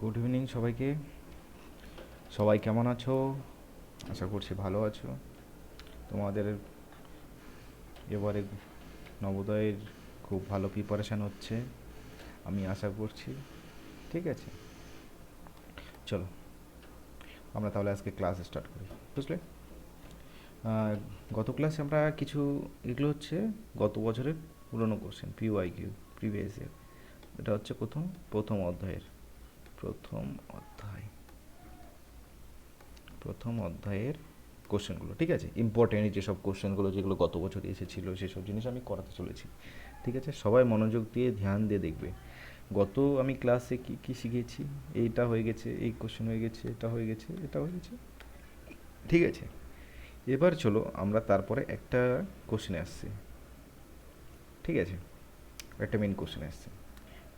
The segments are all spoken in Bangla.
গুড ইভিনিং সবাইকে। সবাই কেমন আছো? আশা করছি ভালো আছো। তোমাদের এবারে নবোদয়ের খুব ভালো প্রিপারেশান হচ্ছে, আমি আশা করছি। ঠিক আছে? চলো, আমরা তাহলে আজকে ক্লাস স্টার্ট করি, বুঝলে? গত ক্লাসে আমরা কিছু, এগুলো হচ্ছে গত বছরের পুরনো question P Y Q previous year এটা হচ্ছে প্রথম প্রথম অধ্যায়ের। প্রথম অধ্যায়। প্রথম অধ্যায়ের কোশ্চেনগুলো, ঠিক আছে? ইম্পর্টেন্ট যেসব কোশ্চেনগুলো, যেগুলো গত বছর এসেছিল, সেসব জিনিস আমি করাতে চলেছি। ঠিক আছে? সবাই মনোযোগ দিয়ে ধ্যান দিয়ে দেখবে। গত আমি ক্লাসে কি কি শিখেছি? এইটা হয়ে গেছে, এই কোশ্চেন হয়ে গেছে, এটা হয়ে গেছে, এটা হয়ে গেছে। ঠিক আছে? এবার চলো আমরা তারপরে একটা কোশ্চেনে আসছি। ঠিক আছে? একটা মেন কোশ্চেনে আসছে।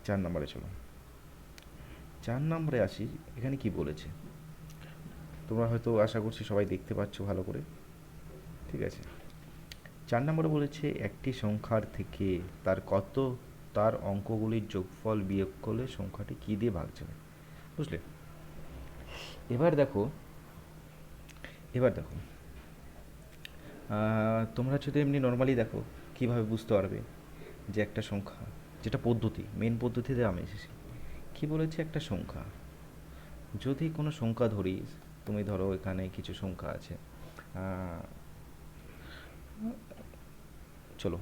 চার নম্বরে চলো। চার নম্বরে আসি, এখানে কি বলেছে? তোমরা হয়তো আশা করছি সবাই দেখতে পাচ্ছ ভালো করে। ঠিক আছে। চার নম্বরে বলেছে, একটি সংখ্যার থেকে তার কত, তার অঙ্কগুলির যোগফল বিয়োগ করলে সংখ্যাটি কী দিয়ে ভাগ যাবে? বুঝলে? এবার দেখো এবার দেখো। তোমরা যদি এমনি নর্মালি দেখো, কীভাবে বুঝতে পারবে যে একটা সংখ্যা, যেটা পদ্ধতি মেন পদ্ধতিতে আমি এসেছি। কী বলেছে একটা সংখ্যা। যদি কোনো সংখ্যা ধরি, তুমি ধরো এখানে কিছু সংখ্যা আছে চলো,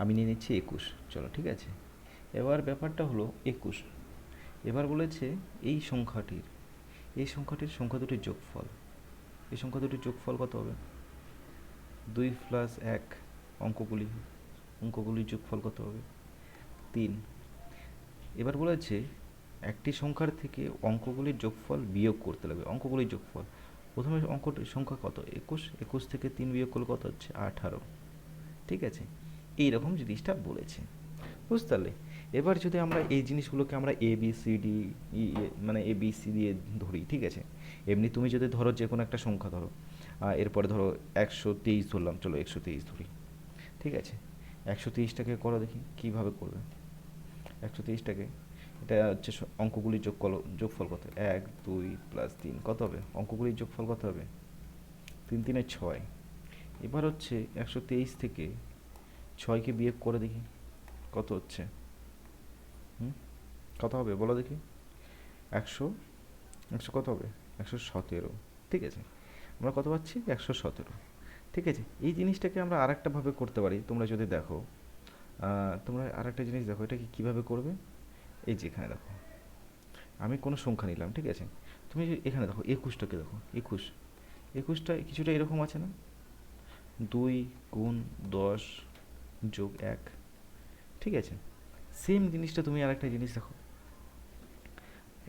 আমি নিয়ে নিচ্ছি একুশ, চলো, ঠিক আছে? এবার ব্যাপারটা হলো একুশ। এবার বলেছে এই সংখ্যাটির এই সংখ্যাটির সংখ্যা দুটির যোগফল। এই সংখ্যা দুটির যোগফল কত হবে? দুই প্লাস এক অঙ্কগুলি, অঙ্কগুলির যোগফল কত হবে? তিন। এবার বলেছে একটি সংখ্যার থেকে অঙ্কগুলির যোগফল বিয়োগ করতে লাগবে। অঙ্কগুলির যোগফল। প্রথমে অঙ্কটির সংখ্যা কত? একুশ। একুশ থেকে তিন বিয়োগ করলে কত হচ্ছে? আঠারো। ঠিক আছে? এই রকম জিনিসটা বলেছে। বুঝতে পারলে? এবার যদি আমরা এই জিনিসগুলোকে আমরা A B C D E মানে এ বি সি দিয়ে ধরি, ঠিক আছে? এমনি তুমি যদি ধরো যে কোনো একটা সংখ্যা ধরো এরপরে ধরো একশো তেইশ ধরলাম, চলো একশো তেইশ ধরি। ঠিক আছে? একশো তেইশটাকে করো দেখি, কীভাবে করবে? একশো তেইশটাকে এটা হচ্ছে অঙ্কগুলির যোগ কল যোগফল কত? এক, দুই প্লাস তিন। কত হবে? অঙ্কগুলির যোগফল কত হবে? তিন, তিনে ছয়। এবার হচ্ছে একশো তেইশ থেকে ছয়কে বিয়োগ করে দেখি। কত হচ্ছে? কত হবে? বলো দেখি। একশো একশো কত হবে? একশো সতেরো। ঠিক আছে? আমরা কত পাচ্ছি? একশো সতেরো। ঠিক আছে? এই জিনিসটাকে আমরা আর ভাবে করতে পারি। তোমরা যদি দেখো তোমরা আর একটা জিনিস দেখো। এটাকে কীভাবে করবে? এই যে এখানে দেখো। আমি কোনো সংখ্যা নিলাম, ঠিক আছে? তুমি এখানে দেখো, একুশটাকে দেখো, একুশ। একুশটা কিছুটা এরকম আছে না? দুই গুণ দশ যোগ এক, ঠিক আছে? সেম জিনিসটা তুমি আরেকটা জিনিস দেখো।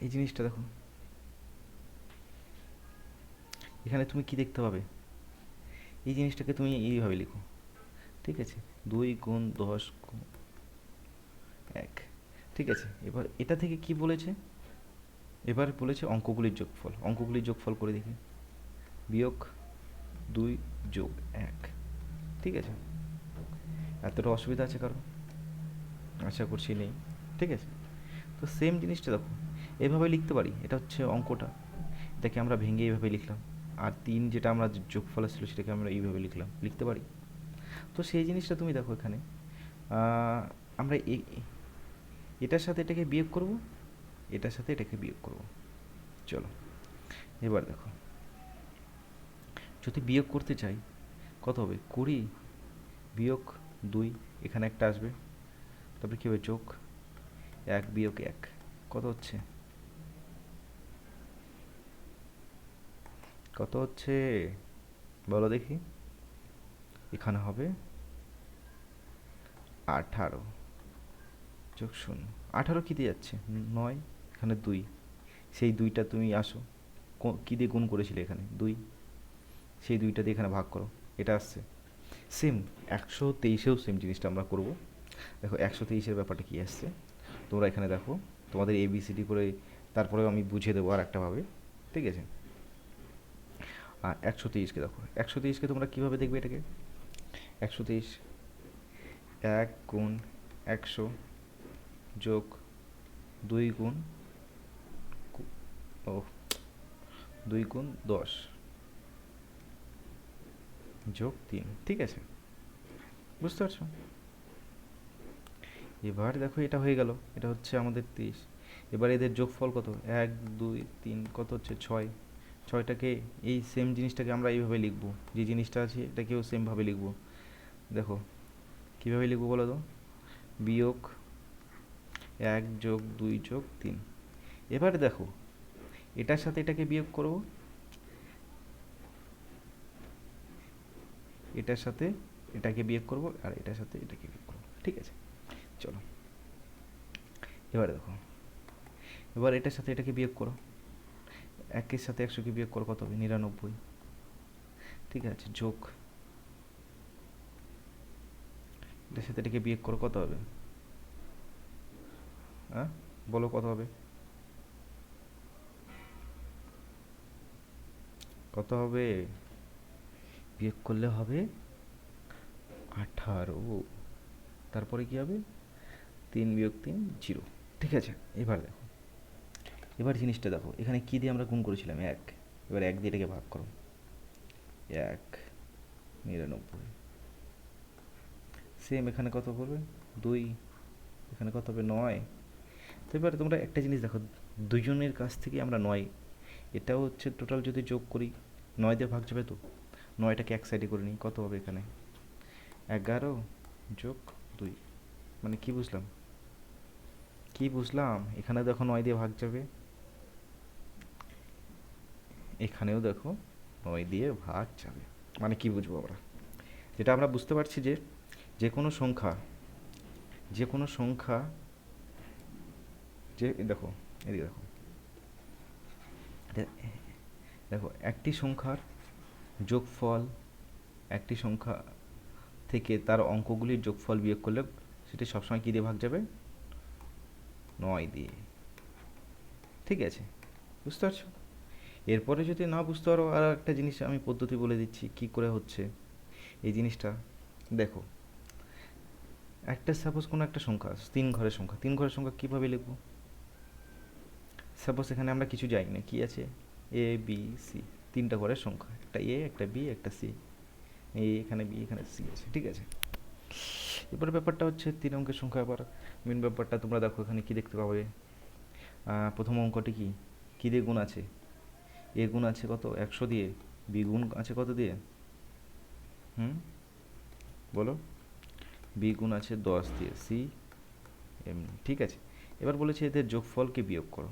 এই জিনিসটা দেখো। এখানে তুমি কি দেখতে পাবে? এই জিনিসটাকে তুমি এইভাবে লিখো, ঠিক আছে? দুই গুণ দশ এক। ঠিক আছে, এবার এটা থেকে কি বলেছে? এবার বলেছে অঙ্কগুলির যোগফল। অঙ্কগুলির যোগফল করে দেখি। বিয়োগ দুই যোগ এক। ঠিক আছে? এতটা অসুবিধা আছে কারও? আশা করছি নেই। ঠিক আছে? তো সেম জিনিসটা দেখো, এভাবে লিখতে পারি। এটা হচ্ছে অঙ্কটা। এটাকে আমরা ভেঙে এইভাবে লিখলাম। আর তিন যেটা আমরা যোগফল ছিল সেটাকে আমরা এইভাবে লিখলাম। লিখতে পারি? তো সেই জিনিসটা তুমি দেখো এখানে। আমরা এটার সাথে এটাকে বিয়োগ করব, এটার সাথে এটাকে বিয়োগ করব। চলো, এবার দেখো। যদি বিয়োগ করতে চাই, কত হবে? কুড়ি বিয়োগ দুই, এখানে একটা আসবে। তারপরে কী হবে? যোগ এক বিয়োগ এক। কত হচ্ছে? কত হচ্ছে? বলো দেখি। এখানে হবে আঠারো। যোগ শূন্য। আঠারো কী দিয়ে যাচ্ছে? নয়, এখানে দুই। সেই দুইটা তুমি আসো। কী দিয়ে গুণ করেছিলে এখানে? দুই। সেই দুইটা দিয়ে এখানে ভাগ করো। এটা আসছে। সেম একশো তেইশেও সেম জিনিসটা আমরা করব। দেখো, একশো তেইশের ব্যাপারটা কী আসছে? তোমরা এখানে দেখো, তোমাদের এবিসিডি করে তারপরেও আমি বুঝিয়ে দেবো আর একটাভাবে ঠিক আছে? আর একশো তেইশকে দেখো, একশো তেইশকে তোমরা কীভাবে দেখবে এটাকে? একশো তেইশ, এক গুণ একশো যোগ দুই গুণ ও, দুই গুণ দশ। যোগ তিন, ঠিক আছে? বুঝতে পারছ? এবার দেখো এটা হয়ে গেল, এটা হচ্ছে আমাদের তিরিশ। এবার এদের যোগফল কত? এক, দুই, তিন, কত হচ্ছে? ছয়। ছয়টাকে এই সেম জিনিসটাকে আমরা এইভাবে লিখব। যে জিনিসটা আছে এটাকেও সেমভাবে লিখব। দেখো, কীভাবে লিখব বলো তো? বিয়োগ এক যোগ দুই যোগ তিন। এবার দেখো, এটার সাথে এটাকে বিয়োগ করব। এটার সাথে এটাকে বিয়োগ করব আর এটার সাথে এটাকে বিয়োগ করব। ঠিক আছে? চলো। এবার দেখো, এবার এটার সাথে এটাকে বিয়োগ করো। একের সাথে একশোকে বিয়োগ করো কত হবে? নিরানব্বই। ঠিক আছে? যোগ। এটার সাথে এটাকে বিয়োগ করো কত হবে? হ্যাঁ? বলো কত হবে। কত হবে, বিয়োগ করলে হবে আঠারো। তারপরে কি হবে? তিন বিয়োগ তিন, জিরো। ঠিক আছে, এবার দেখো। এবার জিনিসটা দেখো, এখানে কী দিয়ে আমরা গুণ করেছিলাম? এক। এবার এক দিয়ে এটাকে ভাগ করো। এক, নিরানব্বই। সেম এখানে কত পড়বে দুই। এখানে কত হবে? নয়। তো এবার তোমরা একটা জিনিস দেখো, দুজনের কাছ থেকে আমরা নয়। এটাও হচ্ছে টোটাল যদি যোগ করি, নয় দিয়ে ভাগ যাবে তো? নয়টাকে এক সাইডে করে নিই, কত হবে এখানে? এগারো যোগ দুই। মানে কি বুঝলাম? কি বুঝলাম? এখানে দেখো নয় দিয়ে ভাগ যাবে। এখানেও দেখো নয় দিয়ে ভাগ যাবে। মানে কি বুঝব আমরা? যেটা আমরা বুঝতে পারছি যে যে কোনো সংখ্যা যে কোনো সংখ্যা যে দেখো, এদিকে দেখো। দেখো, একটি সংখ্যার যোগফল, একটি সংখ্যা থেকে তার অঙ্কগুলির যোগফল বিয়োগ করলে সেটি সবসময় কী দিয়ে ভাগ যাবে? নয় দিয়ে। ঠিক আছে? বুঝতে পারছ? এরপরে যদি না বুঝতে পারো, আর একটা জিনিস আমি পদ্ধতি বলে দিচ্ছি, কি করে হচ্ছে? এই জিনিসটা, দেখো, একটা সাপোজ কোনো একটা সংখ্যা, তিন ঘরের সংখ্যা, তিন ঘরের সংখ্যা কীভাবে লিখব? সাপোজ এখানে আমরা কিছু যাই না কি আছে? এ বি সি তিনটা ঘরের সংখ্যা। একটা এ একটা বি একটা সি এ এখানে বি এখানে সি আছে, ঠিক আছে? এবার ব্যাপারটা হচ্ছে তিন অঙ্কের সংখ্যা। আবার মেন ব্যাপারটা, তোমরা দেখো এখানে কি দেখতে পাবে? প্রথম অঙ্কটি কি? কী দিয়ে গুণ আছে? এ গুণ আছে কত? একশো দিয়ে। বি গুণ আছে কত দিয়ে? হুম? বলো। বি গুণ আছে দশ দিয়ে। সি এমনি, ঠিক আছে? এবার বলেছে এদের যোগফলকে বিয়োগ করো।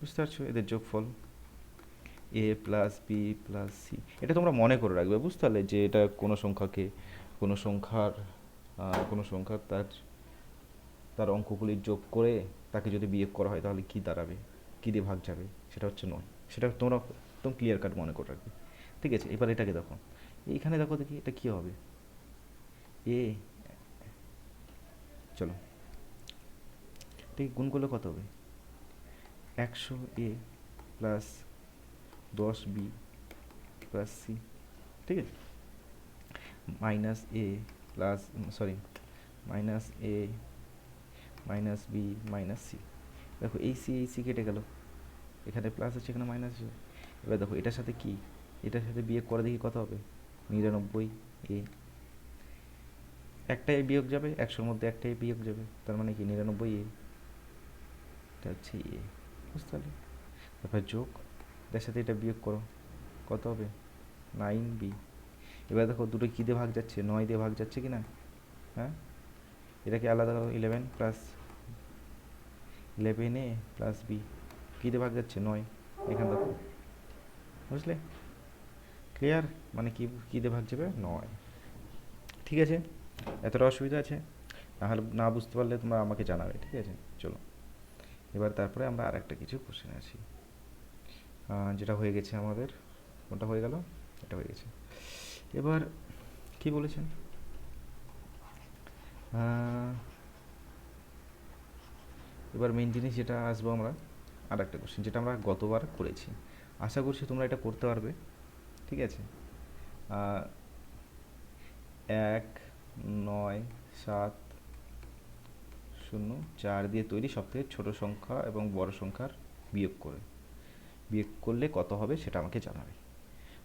বুঝতে পারছ? এদের যোগফল A plus B plus C এটা তোমরা মনে করে রাখবে, বুঝতে পারলে যে এটা কোনো সংখ্যাকে, কোনো সংখ্যার কোনো সংখ্যার তার তার অঙ্কগুলি যোগ করে তাকে যদি বিয়োগ করা হয় তাহলে কী দাঁড়াবে? কী দিয়ে ভাগ যাবে? সেটা হচ্ছে নয়। সেটা তোমরা একদম ক্লিয়ার কাট মনে করে রাখবে। ঠিক আছে, এবার এটাকে দেখো। এইখানে দেখো দেখি এটা কী হবে? এ চলো। ঠিক গুণ করলে কত হবে? একশো এ প্লাস দশ বি প্লাস সি, ঠিক আছে? Minus A plus sorry minus A minus B minus C দেখো, এই সি এই সি কেটে গেল। এখানে প্লাস আছে, এখানে মাইনাস আছে। এবার দেখো, এটার সাথে কি? এটার সাথে বিয়োগ করে দেখি কত হবে? নিরানব্বই এ একটাই বিয়োগ যাবে, একশোর মধ্যে একটাই বিয়োগ যাবে। তার মানে কি? নিরানব্বই এ এটা হচ্ছে এ বুঝতে তাহলে তারপর যোগ এটার সাথে এটা বিয়োগ করো। কত হবে? নাইন বি এবার দেখো দুটো কী দিয়ে ভাগ যাচ্ছে? নয় দিয়ে ভাগ যাচ্ছে কি না হ্যাঁ? এটাকে আলাদা করো eleven plus eleven A plus B কী দিয়ে ভাগ যাচ্ছে? নয়। এখান দেখো। বুঝলে? ক্লিয়ার মানে কি, কী দিয়ে ভাগ যাবে? নয়। ঠিক আছে? এতটা অসুবিধা আছে? নাহলে না বুঝতে পারলে তোমরা আমাকে জানাবে, ঠিক আছে? এবার তারপরে আমরা আর একটা কিছু কোশ্চেন আছি। যেটা হয়ে গেছে আমাদের। কোনটা হয়ে গেল? এটা হয়ে গেছে। এবার কি বলেছেন? এবার মেন জিনিস যেটা আসব আমরা আর একটা কোশ্চেন যেটা আমরা গতবার করেছি। আশা করছি তোমরা এটা করতে পারবে। ঠিক আছে? এক, নয়, সাত শূন্য চার দিয়ে তৈরি সবথেকে ছোটো সংখ্যা এবং বড় সংখ্যার বিয়োগ করে। বিয়োগ করলে কত হবে সেটা আমাকে জানাবে।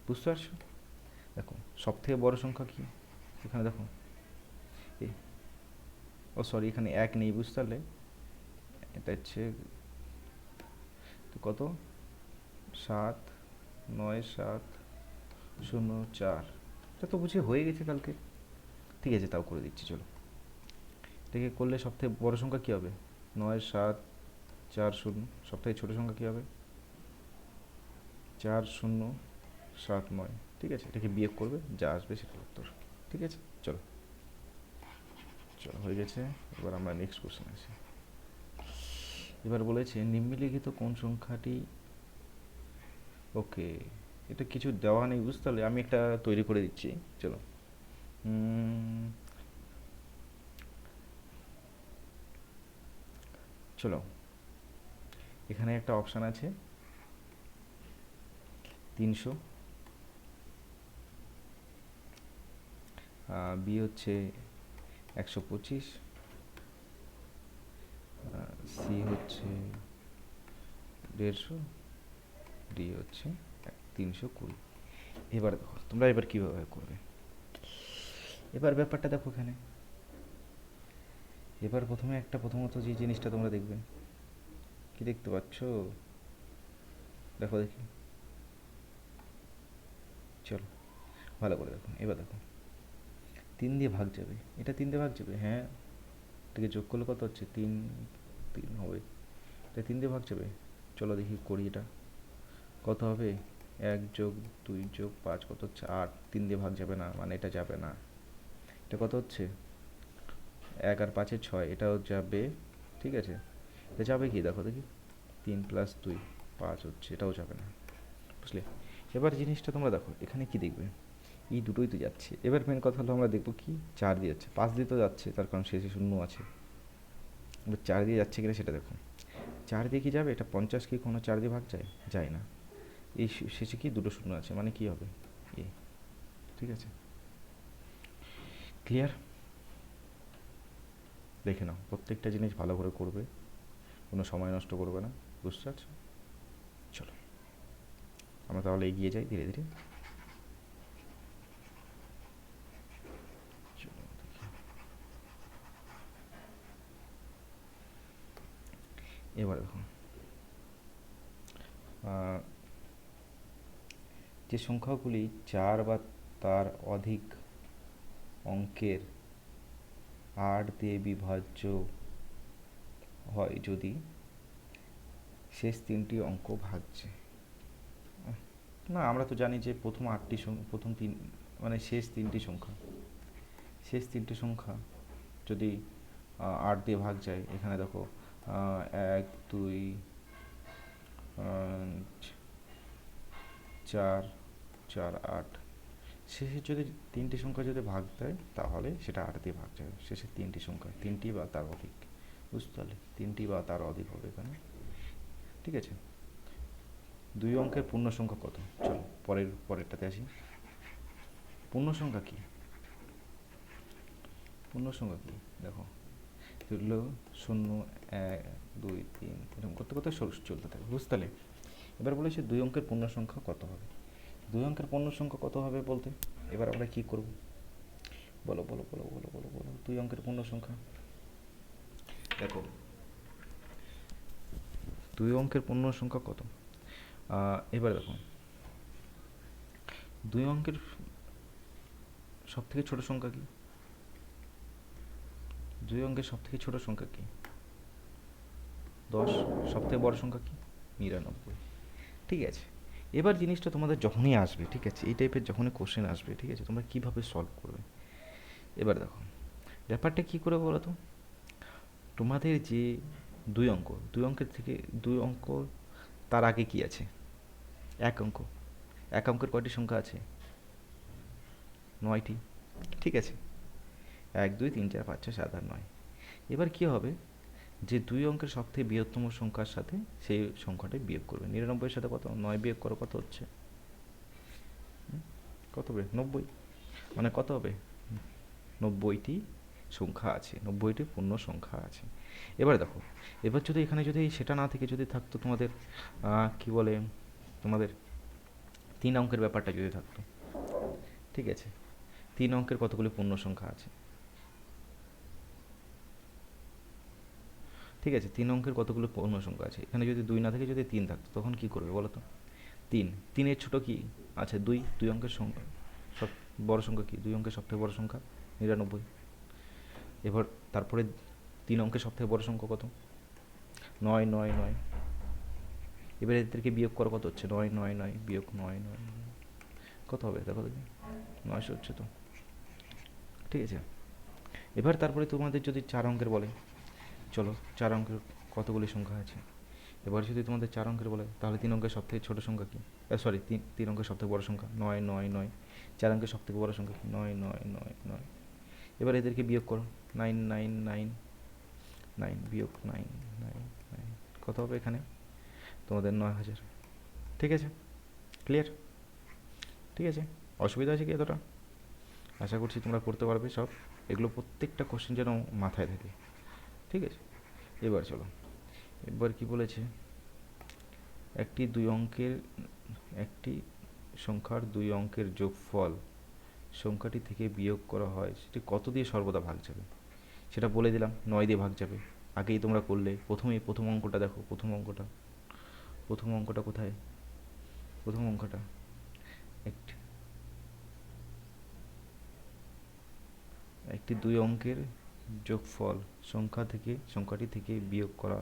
বুঝতে পারছ? দেখো সব থেকে বড় সংখ্যা কি? এখানে দেখো। ও সরি এখানে এক নেই বুঝতে পারলে? এটা হচ্ছে কত? সাত, নয়, সাত, শূন্য, চার। এটা তো বুঝে হয়ে গেছে কালকে। ঠিক আছে, তাও করে দিচ্ছি, চলো। এটাকে করলে সব বড় সংখ্যা কী হবে? নয়, সাত, চার, শূন্য সব থেকে ছোটো সংখ্যা কী হবে? চার, শূন্য, সাত, নয়, ঠিক আছে? এটাকে বিয়োগ করবে, যা আসবে সেটা উত্তর, ঠিক আছে? চলো। চলো, হয়ে গেছে। এবার আমরা নেক্সট কোশ্চেন আসি। এবার বলেছে, নিম্নলিখিত কোন সংখ্যাটি? ওকে এটা কিছু দেওয়া নেই, বুঝতে পারলে আমি একটা তৈরি করে দিচ্ছি। চলো। চলো, এখানে একটা অপশান আছে। তিনশো। বি হচ্ছে একশো পঁচিশ। সি হচ্ছে দেড়শো। ডি হচ্ছে তিনশো কুড়ি। এবার দেখো, তোমরা এবার কীভাবে করবে? এবার ব্যাপারটা দেখো এখানে। এবার প্রথমে একটা প্রথমত যে জিনিসটা তোমরা দেখবে। কি দেখতে পাচ্ছ? দেখো দেখি। চলো, ভালো করে দেখো, এবার দেখো। তিন দিয়ে ভাগ যাবে। এটা তিন দিয়ে ভাগ যাবে? হ্যাঁ। এটাকে যোগ করলে কত হচ্ছে? তিন তিন হবে। এটা তিন দিয়ে ভাগ যাবে? চলো দেখি করি এটা। কত হবে? এক যোগ দুই যোগ পাঁচ, কত হচ্ছে? আট। তিন দিয়ে ভাগ যাবে না মানে এটা যাবে না। এটা কত হচ্ছে? এক আর পাঁচে ছয়, এটাও যাবে, ঠিক আছে? এটা যাবে কি? দেখো দেখি। তিন প্লাস দুই, পাঁচ হচ্ছে, এটাও যাবে না, বুঝলে? এবার জিনিসটা তোমরা দেখো, এখানে কি দেখবে? এই দুটোই তো যাচ্ছে। এবার মেন কথা হলো আমরা দেখব কি? চার দিয়ে যাচ্ছে। পাঁচ দিয়ে তো যাচ্ছে, তার কারণ শেষে শূন্য আছে। এবার চার দিয়ে যাচ্ছে কিনা সেটা দেখো। চার দিয়ে কি যাবে? এটা পঞ্চাশ কি কোনো চার দিয়ে ভাগ যায়? যায় না। এই শেষে কি দুটো শূন্য আছে? মানে কি হবে? এ, ঠিক আছে? ক্লিয়ার দেখে নাও, প্রত্যেকটা জিনিস ভালো করে করবে, কোনো সময় নষ্ট করবে না, বুঝতে পারছ চলো, আমরা তাহলে এগিয়ে যাই ধীরে ধীরে। এবার দেখুন যে সংখ্যাগুলি চার বা তার অধিক অঙ্কের আট দিয়ে বিভাজ্য হয় যদি শেষ তিনটি অঙ্ক ভাগছে না, আমরা তো জানি যে প্রথম আটটি প্রথম তিন মানে শেষ তিনটি সংখ্যা। শেষ তিনটি সংখ্যা যদি আট দিয়ে ভাগ যায়, এখানে দেখো এক, দুই চার চার, আট শেষে যদি তিনটি সংখ্যা যদি ভাগ দেয়, তাহলে সেটা আট দিয়ে ভাগ যাবে শেষে তিনটি সংখ্যা, তিনটি বা তার অধিক। বুঝতে পারলে? তিনটি বা তার অধিক হবে এখানে ঠিক আছে? দুই অঙ্কের পূর্ণ সংখ্যা কত? চলো, পরের, পরেরটাতে আসি। পূর্ণ সংখ্যা কি? পূর্ণ সংখ্যা কি? দেখো ধরলো শূন্য, এক, দুই, তিন, এরকম করতে করতে চলতে থাকে। বুঝতে পারলে? এবার বলেছে দুই অঙ্কের পূর্ণ সংখ্যা কত হবে? দুই অঙ্কের পূর্ণ সংখ্যা কত হবে বলতে? এবার আমরা কি করব? বলো বলো বলো বলো বলো বলো। দুই অঙ্কের পূর্ণ সংখ্যা। দেখো, দুই অঙ্কের পূর্ণ সংখ্যা কত? এবার দেখো, দুই অঙ্কের সব থেকে ছোট সংখ্যা কি? দুই অঙ্কের সব থেকে ছোট সংখ্যা কি? দশ সব থেকে বড় সংখ্যা কি? নিরানব্বই। ঠিক আছে? এবার জিনিসটা তোমাদের যখনই আসবে, ঠিক আছে? এই টাইপের যখনই কোশ্চেন আসবে, ঠিক আছে? তোমরা কীভাবে সলভ করবে? এবার দেখো, ব্যাপারটা কী করে বলো তো? তোমাদের যে দুই অঙ্ক, দুই অঙ্কের থেকে দুই অঙ্ক তার আগে কি আছে? এক অঙ্ক। এক অঙ্কের কয়টি সংখ্যা আছে? নয়টি। ঠিক আছে? এক, দুই, তিন, চার, পাঁচ, ছয়, সাত, আট, নয়। এবার কি হবে? যে দুই অঙ্কের সব থেকে বৃহত্তম সংখ্যার সাথে সেই সংখ্যাটা বিয়োগ করবে। নিরানব্বইয়ের সাথে কত? নয় বিয়োগ করো, কত হচ্ছে? কত হবে? নব্বই। মানে কত হবে? নব্বইটি সংখ্যা আছে, নব্বইটি পূর্ণ সংখ্যা আছে। এবার দেখো, এবার যদি এখানে যদি সেটা না থেকে যদি থাকতো তোমাদের কি বলে, তোমাদের তিন অঙ্কের ব্যাপারটা যদি থাকতো, ঠিক আছে? তিন অঙ্কের কতগুলি পূর্ণ সংখ্যা আছে? ঠিক আছে, তিন অঙ্কের কতগুলো পূর্ণ সংখ্যা আছে? এখানে যদি দুই না থাকে, যদি তিন থাকতো, তখন কি করবে বলো তো তিন। তিনের ছোট কি? আছে দুই দুই অঙ্কের সংখ্যা। সব বড় সংখ্যা কী? দুই অঙ্কের সবথেকে বড় সংখ্যা? নিরানব্বই। এবার তারপরে তিন অঙ্কের সবথেকে বড় সংখ্যা কত? নয় নয় নয়। এবার এদেরকে বিয়োগ করা কত হচ্ছে? নয় নয় নয়, বিয়োগ নয় নয় নয়। কত হবে? দেখো দেখি। নয়শো হচ্ছে তো। ঠিক আছে? এবার তারপরে তোমাদের যদি চার অঙ্কের বলে চলো, চার অঙ্কের কতগুলি সংখ্যা আছে? এবার যদি তোমাদের চার অঙ্কের বলে, তাহলে তিন অঙ্কের সবথেকে ছোটো সংখ্যা কী? সরি তিন তিন অঙ্কের সবথেকে বড় সংখ্যা নয় নয় নয়। চার অঙ্কের সবথেকে বড় সংখ্যা কি? নয় নয় নয় নয়। এবার এদেরকে বিয়োগ করো। নাইন নাইন নাইন নাইন, বিয়োগ নাইন নাইন নাইন। কত হবে এখানে? তোমাদের নয় হাজার। ঠিক আছে? ক্লিয়ার ঠিক আছে? অসুবিধা আছে কি এতটা? আশা করছি তোমরা করতে পারবে সব। এগুলো প্রত্যেকটা কোশ্চেন যেন মাথায় থাকে। ঠিক আছে? এবার চলো। এবার কি বলেছে? একটি দুই অঙ্কের, একটি সংখ্যার দুই অঙ্কের যোগফল সংখ্যাটি থেকে বিয়োগ করা হয়, সেটি কত দিয়ে সর্বদা ভাগ যাবে? সেটা বলে দিলাম, নয় দিয়ে ভাগ যাবে। আগেই তোমরা করলে। প্রথমেই প্রথম অঙ্কটা দেখো, প্রথম অঙ্কটা। প্রথম অঙ্কটা কোথায়? প্রথম অঙ্কটা। একটি একটি দুই অঙ্কের যোগফল সংখ্যা থেকে, সংখ্যাটি থেকে বিয়োগ করা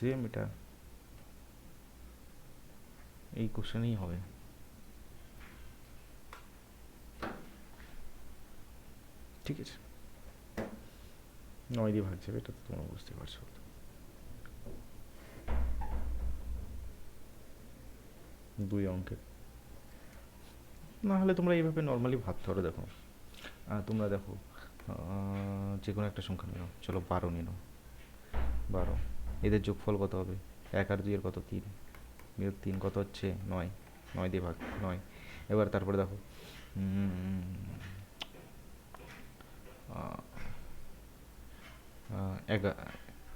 সেম এটা। এই কোশ্চেনেই হবে। ঠিক আছে। নয় দিয়ে ভাগ যাবে, এটা তো তোমরা বুঝতে পারছ। দুই অঙ্কের। না হলে তোমরা এইভাবে নর্মালি ভাবতে পারো দেখো। তোমরা দেখো যে কোনো একটা সংখ্যা নিও। চলো বারো নিনো বারো। এদের যোগফল কত হবে? এক আর দুইয়ের কত? তিন। বিয়োগ তিন কত হচ্ছে? নয়। নয় দিয়ে ভাগ, নয়। এবার তারপরে দেখো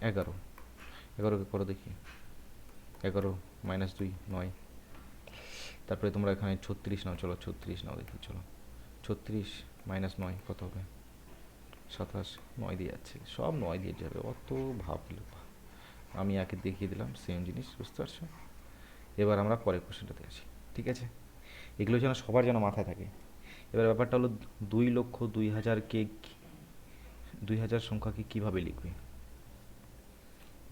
এগারো। এগারোকে করো দেখি। এগারো মাইনাস দুই, নয়। তারপরে তোমরা এখানে ছত্রিশ নাও। চলো ছত্রিশ নাও দেখি, চলো। ছত্রিশ মাইনাস নয়, কত হবে? সাতাশ নয় দিয়ে যাচ্ছে। সব নয় দিয়ে যাবে, অত ভাবলে আমি একে দেখিয়ে দিলাম সেম জিনিস, বুঝতে পারছ? এবার আমরা পরের কোশ্চেনটাতে আসি, ঠিক আছে? এগুলো যেন সবার যেন মাথায় থাকে। এবার ব্যাপারটা হলো দুই লক্ষ দুই হাজারকে দুই হাজার সংখ্যাকে কীভাবে লিখবে?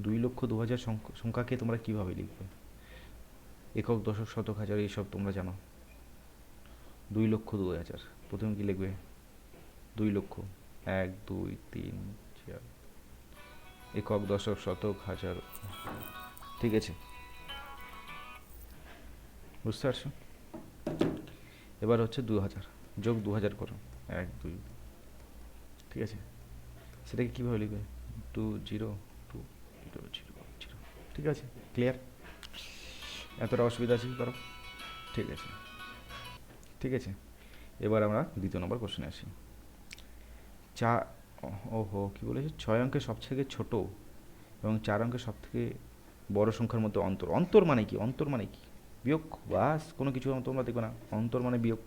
দুই লক্ষ দু হাজার সংখ্যা- সংখ্যাকে তোমরা কীভাবে লিখবে? একক দশক শতক হাজার, এইসব তোমরা জানো। দুই লক্ষ দু হাজার। প্রথমে কি লিখবে? দুই লক্ষ। এক, দুই, তিন, চার। একক, দশক, শতক, হাজার। ঠিক আছে। বুঝতে পারছ? এবার হচ্ছে দু হাজার। যোগ দু হাজার করো। এক, দুই। ঠিক আছে? সেটাকে কীভাবে লিখবে? Two zero two zero zero zero. ঠিক আছে? ক্লিয়ার এতটা অসুবিধা আছে কি করো? ঠিক আছে। ঠিক আছে। এবার আমরা দ্বিতীয় নম্বর কোশ্চেনে আসি। চা, ওহো, কী বলেছে? ছয় অঙ্কের সবথেকে ছোট এবং চার অঙ্কের সবথেকে বড় সংখ্যার মধ্যে অন্তর। অন্তর মানে কি? অন্তর মানে কি? বিয়োগ? বাস, কোনো কিছু তোমরা দেখবে না। অন্তর মানে বিয়োগ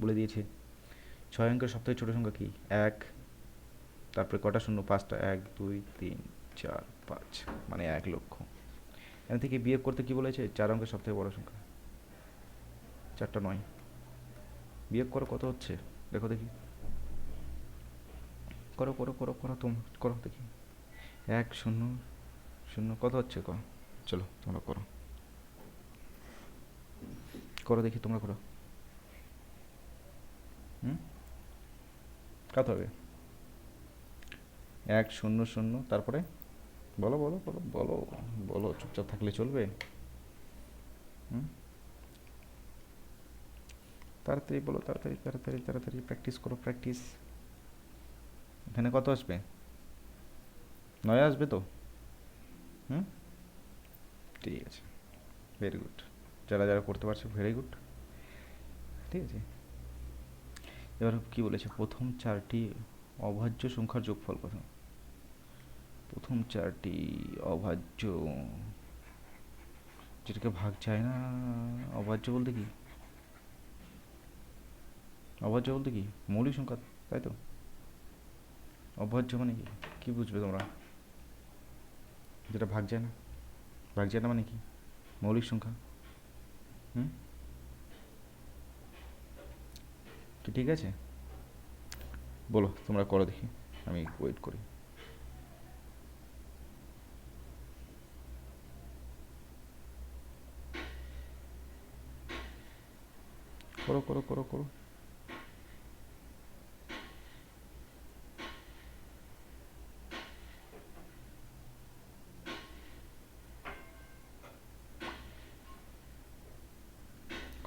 বলে দিয়েছে। ছয় অঙ্কের সবথেকে ছোট সংখ্যা কি? এক, তারপরে কটা শূন্য? পাঁচটা। এক, দুই, তিন, চার, পাঁচ মানে এক লক্ষ। এখান থেকে বিয়োগ করতে কি বলেছে? চার অঙ্কের সবথেকে বড় সংখ্যা। চারটা নয়। বিয়োগ করো, কত হচ্ছে? দেখো দেখি। করো করো করো করো, তোম, করো দেখি। এক, শূন্য শূন্য, কত হচ্ছে? ক, চলো, তোমরা করো। করো দেখি, তোমরা করো। হুম? কত হবে? এক, শূন্য শূন্য, তারপরে? বলো বলো বলো বলো বলো, চুপচাপ থাকলে চলবে? হুম? তাড়াতাড়ি বলো, তাড়াতাড়ি তাড়াতাড়ি তাড়াতাড়ি প্র্যাকটিস করো প্র্যাকটিস এখানে কত আসবে? নয় আসবে তো? হুম? ঠিক আছে ভেরি গুড যারা যারা করতে পারছে ভেরি গুড ঠিক আছে। এবার কি বলেছে? প্রথম চারটি অভাজ্য সংখ্যার যোগফল কত প্রথম চারটি অভাজ্য। যেটাকে ভাগ যায় না অবাহ্য বলতে কি? অবাহ্য বলতে কি? মৌলিক সংখ্যা, তাই তো? অবাহ্য মানে কি? কি বুঝবে তোমরা? যেটা ভাগ যায় না। ভাগ যায় না মানে কি? মৌলিক সংখ্যা। হুম? ঠিক আছে? বলো, তোমরা করো দেখি। আমি ওয়েট করি। করো করো করো করো।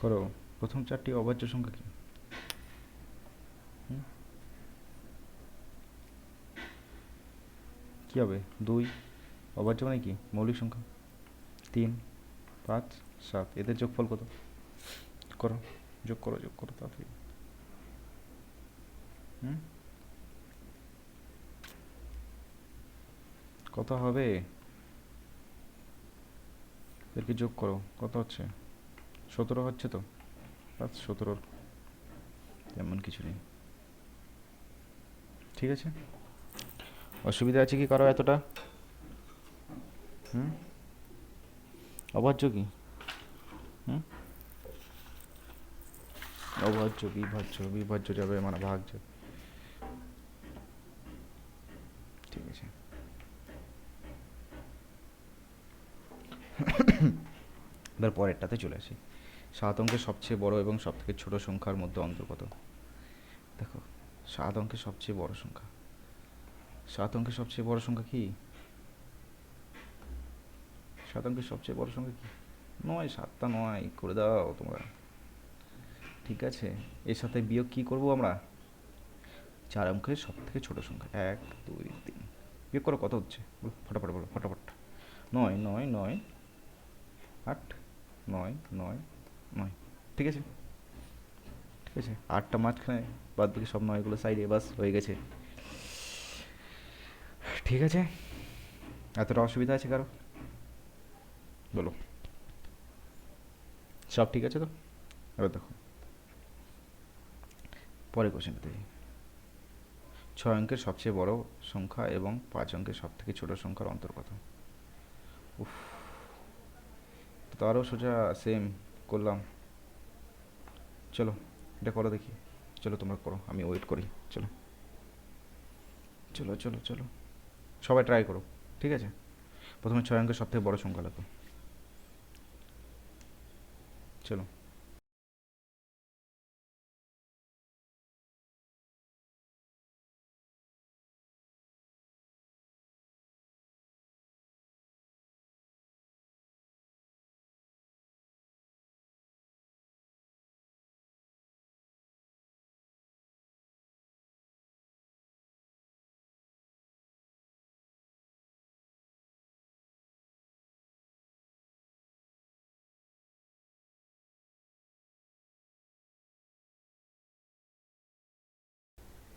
করো, প্রথম চারটি অবাচ্য সংখ্যা কি? কি হবে? দুই। অবাচ্য মানে কি? মৌলিক সংখ্যা। তিন, পাঁচ, সাত। এদের যোগফল কত? করো, যোগ করো যোগ করো তাড়াতাড়ি। কত হবে? এদেরকে যোগ করো। কত হচ্ছে? সতেরো হচ্ছে তো? পাঁচ সতেরোর তেমন কিছু নেই। ঠিক আছে? অসুবিধা আছে কি কারও এতটা? হুম? অবাহ্য কি? হুম? অবাহ্য বিভাজ্য বিভাজ্য যাবে মানে ভাগ যাবে ঠিক আছে এবার পরেরটাতে চলে আসি। সাত অঙ্কের সবচেয়ে বড় এবং সবথেকে ছোট সংখ্যার মধ্যে অন্তর্গত দেখো, সাত অঙ্কের সবচেয়ে বড় সংখ্যা। সাত অঙ্কের সবচেয়ে বড় সংখ্যা কি? সাত অঙ্কের সবচেয়ে বড় সংখ্যা কি? নয়, সাতটা নয়, করে দাও তোমরা। ঠিক আছে, এর সাথে বিয়োগ কি করব আমরা? চার অঙ্কের সব থেকে ছোট সংখ্যা, এক, দুই, তিন। বিয়োগ করো, কত হচ্ছে? ফটাফট বলো, ফটাফট। নয় নয় নয়, আট নয় নয় নয়। ঠিক আছে? ঠিক আছে? আটটা মাঝখানে বাদ বাকি সব নয়গুলো সাইডে বাস হয়ে গেছে। ঠিক আছে? এতটা অসুবিধা আছে কারও? বলো। সব ঠিক আছে তো? এবার দেখো। পরের কোশ্চেনটা দেখি। ছয় অঙ্কের সবচেয়ে বড় সংখ্যা এবং পাঁচ অঙ্কের সব থেকে ছোট সংখ্যার অন্তর্গত। উফ। তো আরও সোজা সেম করলাম। চলো, এটা করো দেখি। চলো, তোমরা করো, আমি ওয়েট করি। চলো। চলো চলো চলো। সবাই ট্রাই করো, ঠিক আছে? প্রথমে ছয় অঙ্কের সবথেকে বড় সংখ্যা লাগবে চলো।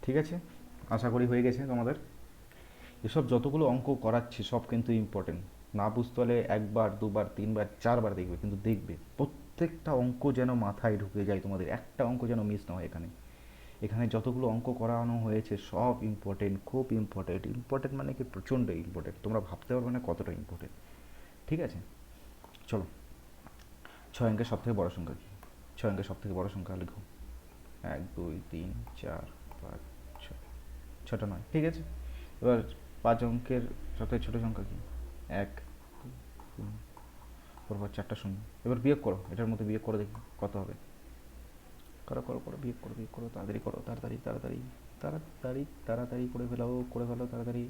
ঠিক আছে? আশা করি হয়ে গেছে তোমাদের। এসব যতগুলো অঙ্ক করাচ্ছি, সব কিন্তু ইম্পর্টেন্ট না বুঝতে হলে একবার, দুবার, তিনবার, চারবার দেখবে, কিন্তু দেখবে প্রত্যেকটা অঙ্ক যেন মাথায় ঢুকে যায় তোমাদের। একটা অঙ্ক যেন মিস না হয় এখানে। এখানে যতগুলো অঙ্ক করানো হয়েছে, সব ইম্পর্টেন্ট খুব ইম্পর্টেন্ট ইম্পর্টেন্ট মানে কি প্রচণ্ড ইম্পর্টেন্ট তোমরা ভাবতে পারবে না কতটা ইম্পর্টেন্ট ঠিক আছে? চলো। ছয় অঙ্কের সব থেকে বড় সংখ্যা কি? ছয় অঙ্কের সব থেকে বড় সংখ্যা লিখো। এক, দুই, তিন, চার, পাঁচ। ছটা নয়, ঠিক আছে? এবার পাঁচ অঙ্কের সবথেকে ছোটো সংখ্যা কি? এক পরপর চারটা শূন্য। এবার বিয়োগ করো, এটার মধ্যে বিয়োগ করে দেখি কত হবে। করো করো করো, বিয়োগ করো বিয়োগ করো, তাড়াতাড়ি করো, তাড়াতাড়ি তাড়াতাড়ি তাড়াতাড়ি তাড়াতাড়ি করে ফেলাও, করে ফেলো তাড়াতাড়ি।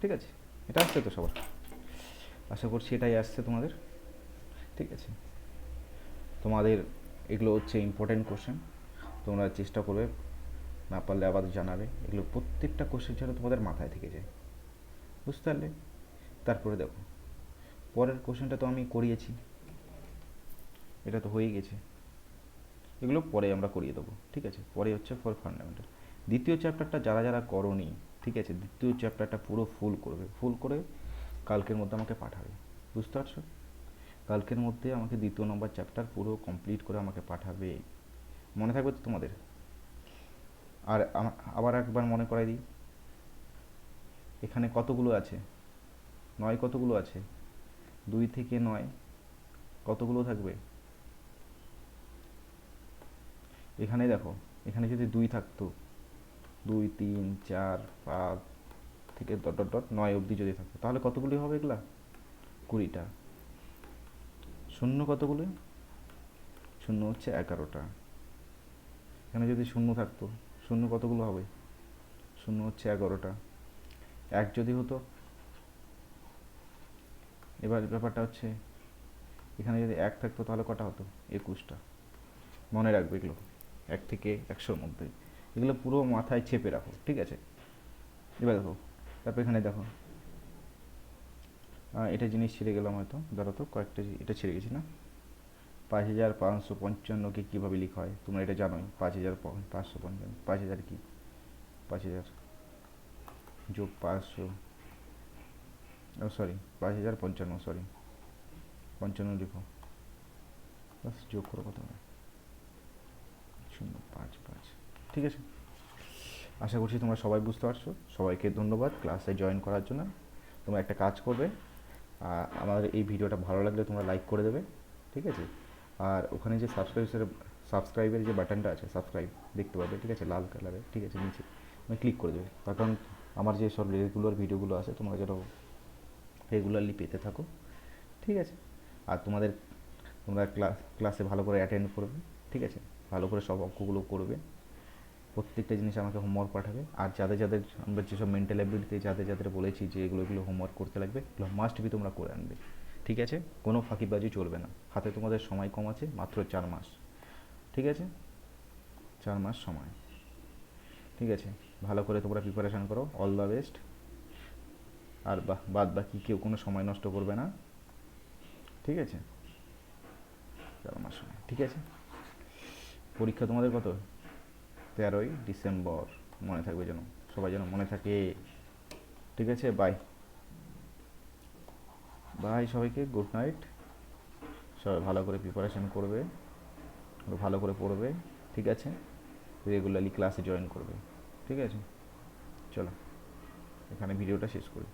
ঠিক আছে? এটা আসছে তো সবার। আশা করছি এটাই আসছে তোমাদের। ঠিক আছে? তোমাদের এগুলো হচ্ছে ইম্পর্টেন্ট কোশ্চেন তোমরা চেষ্টা করবে না পারলে আবার জানাবে। এগুলো প্রত্যেকটা কোশ্চেন যেন তোমাদের মাথায় থেকে যায়। বুঝতে পারলে? তারপরে দেখো। পরের কোশ্চেনটা তো আমি করিয়েছি। এটা তো হয়ে গেছে। এগুলো পরে আমরা করিয়ে দেবো। ঠিক আছে? পরে হচ্ছে ফর ফান্ডামেন্টাল দ্বিতীয় চ্যাপ্টারটা যারা যারা করনি, ঠিক আছে? দ্বিতীয় চ্যাপ্টারটা পুরো ফুল করবে। ফুল করে কালকের মধ্যে আমাকে পাঠাবে। বুঝতে পারছ? কালকের মধ্যে আমাকে দ্বিতীয় নম্বর চ্যাপ্টার পুরো কমপ্লিট করে আমাকে পাঠাবে। মনে থাকবে তো তোমাদের? আর আবার একবার মনে করাই দিই। এখানে কতগুলো আছে? নয় কতগুলো আছে? দুই থেকে নয় কতগুলো থাকবে? এখানে দেখো, এখানে যদি দুই থাকতো, দুই, তিন, চার, পাঁচ থেকে ডট ডট ডট, নয় অবধি যদি থাকতো, তাহলে কতগুলি হবে এগুলা? কুড়িটা। শূন্য কতগুলো? শূন্য হচ্ছে এগারোটা। এখানে যদি শূন্য থাকতো শূন্য কতগুলো হবে? শূন্য হচ্ছে এগারোটা। এক যদি হতো, এবার ব্যাপারটা হচ্ছে, এখানে যদি এক থাকতো তাহলে কটা হতো? একুশটা। মনে রাখবে এগুলো। এক থেকে একশোর মধ্যে। এগুলো পুরো মাথায় চেপে রাখো, ঠিক আছে? এবার দেখো, তারপর এখানে দেখো। এটা জিনিস ছিঁড়ে গেলাম হয়তো ধরো তো কয়েকটা এটা ছিঁড়ে গেছি না? পাঁচ হাজার পাঁচশো পঞ্চান্নকে কীভাবে লেখা হয়? তোমরা এটা জানোই। পাঁচ হাজার পাঁচশো পঞ্চান্ন। পাঁচ হাজার কি? পাঁচ হাজার। যোগ পাঁচশো। ও সরি পাঁচ হাজার পঞ্চান্ন সরি পঞ্চান্ন লিখো। বাস, যোগ করো কত শূন্য, পাঁচ পাঁচ। ঠিক আছে? আশা করছি তোমরা সবাই বুঝতে পারছ। সবাইকে ধন্যবাদ ক্লাসে জয়েন করার জন্য। তোমরা একটা কাজ করবে। আমাদের এই ভিডিওটা ভালো লাগলে তোমরা লাইক করে দেবে। ঠিক আছে? আর ওখানে যে সাবস্ক্রাইবের সাবস্ক্রাইবের যে বাটনটা আছে সাবস্ক্রাইব দেখতে পাবে ঠিক আছে? লাল কালারের ঠিক আছে? নিচে। মানে ক্লিক করে দেবে। তার কারণ আমার যে সব রেগুলার ভিডিওগুলো আছে, তোমরা যেন রেগুলারলি পেতে থাকো, ঠিক আছে? আর তোমাদের, তোমরা ক্লাস ক্লাসে ভালো করে অ্যাটেন্ড করবে, ঠিক আছে? ভালো করে সব অঙ্কগুলো করবে। প্রত্যেকটা জিনিস আমাকে হোমওয়ার্ক পাঠাবে। আর যাদের যাদের আমরা যেসব মেন্টাল অ্যাবিলিটি যাদের যাদের বলেছি যে এগুলো এগুলো হোমওয়ার্ক করতে লাগবে, এগুলো মাস্ট বি তোমরা করে আনবে। ঠিক আছে? কোনো ফাঁকিবাজি চলবে না। হাতে তোমাদের সময় কম আছে, মাত্র চার মাস। ঠিক আছে? চার মাস সময়। ঠিক আছে? ভালো করে তোমরা প্রিপারেশান করো। অল দ্য বেস্ট আর বাদ বাকি কেউ কোনো সময় নষ্ট করবে না। ঠিক আছে? চার মাস সময়। ঠিক আছে? পরীক্ষা তোমাদের কত? তেরোই ডিসেম্বর। মনে থাকবে যেন। সবাই যেন মনে থাকে। ঠিক আছে? বাই বাই সবাইকে গুড নাইট সবাই ভালো করে প্রিপারেশন করবে, ভালো করে পড়বে, ঠিক আছে? রেগুলারলি ক্লাসে জয়েন করবে, ঠিক আছে? চলো, এখানে ভিডিওটা শেষ করি।